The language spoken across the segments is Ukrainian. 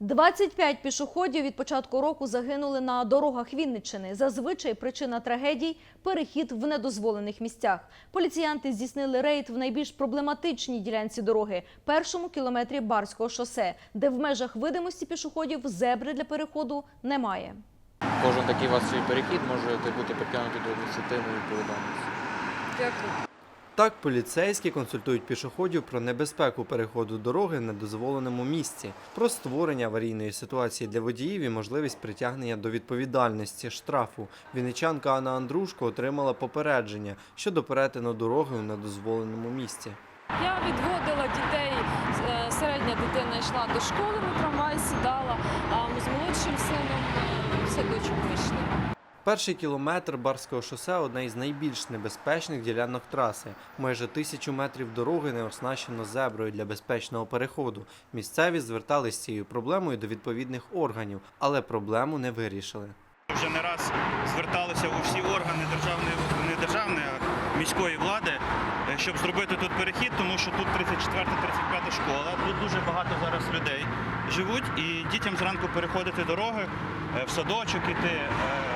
25 пішоходів від початку року загинули на дорогах Вінниччини. Зазвичай причина трагедій – перехід в недозволених місцях. Поліціянти здійснили рейд в найбільш проблематичній ділянці дороги – першому кілометрі Барського шосе, де в межах видимості пішоходів зебри для переходу немає. Кожен такий важкий перехід може бути притягнутий до адміністративної відповідальності. Дякую. Так, поліцейські консультують пішоходів про небезпеку переходу дороги на дозволеному місці, про створення аварійної ситуації для водіїв і можливість притягнення до відповідальності штрафу. Вінничанка Анна Андрушко отримала попередження щодо перетину дороги у недозволеному місці. Я відводила дітей, е, середня дитина йшла до школи, на трамвай сідала, а з молодшим сином е, в садочок. Перший кілометр Барського шосе одна із найбільш небезпечних ділянок траси. Майже тисячу метрів дороги не оснащено зеброю для безпечного переходу. Місцеві звертались з цією проблемою до відповідних органів, але проблему не вирішили. Вже не раз зверталися у всі органи державної не державної, а міської влади, е, щоб зробити тут перехід, тому що тут 34-35 школа. Тут дуже багато зараз людей живуть, і дітям зранку переходити дороги е, в садочок іти.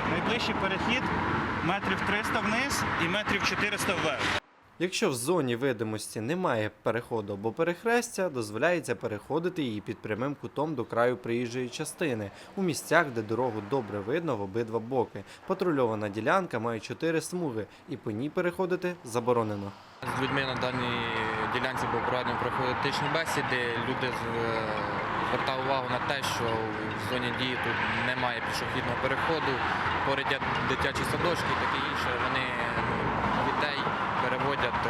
Е, Найближчий перехід метрів 300 вниз і метрів 400 вверх. Якщо в зоні видимості немає переходу або перехрестя, дозволяється переходити її під прямим кутом до краю проїжджої частини у місцях, де дорогу добре видно в обидва боки. Патрульована ділянка має чотири смуги, і по ній переходити заборонено. З людьми на даній ділянці був проведено профілактичні бесіди. Люди з- звертали увагу на те, що в зоні дії тут немає пішохідного переходу, поряд дитячі садочки і таке інше. Вони ну, дітей переводять.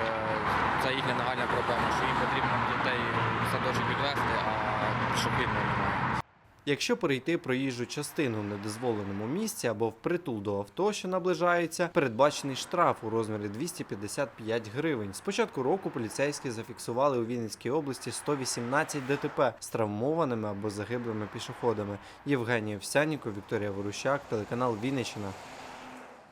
Це їхня нагальна проблема, що їм потрібно дітей в садочок відвести, а пішохідного немає. Якщо перейти проїжджу частину в недозволеному місці або впритул до авто, що наближається, передбачений штраф у розмірі 255 гривень. З початку року поліцейські зафіксували у Вінницькій області 118 ДТП з травмованими або загиблими пішоходами. Євгенія Овсяніков, Вікторія Ворущак, телеканал Вінниччина.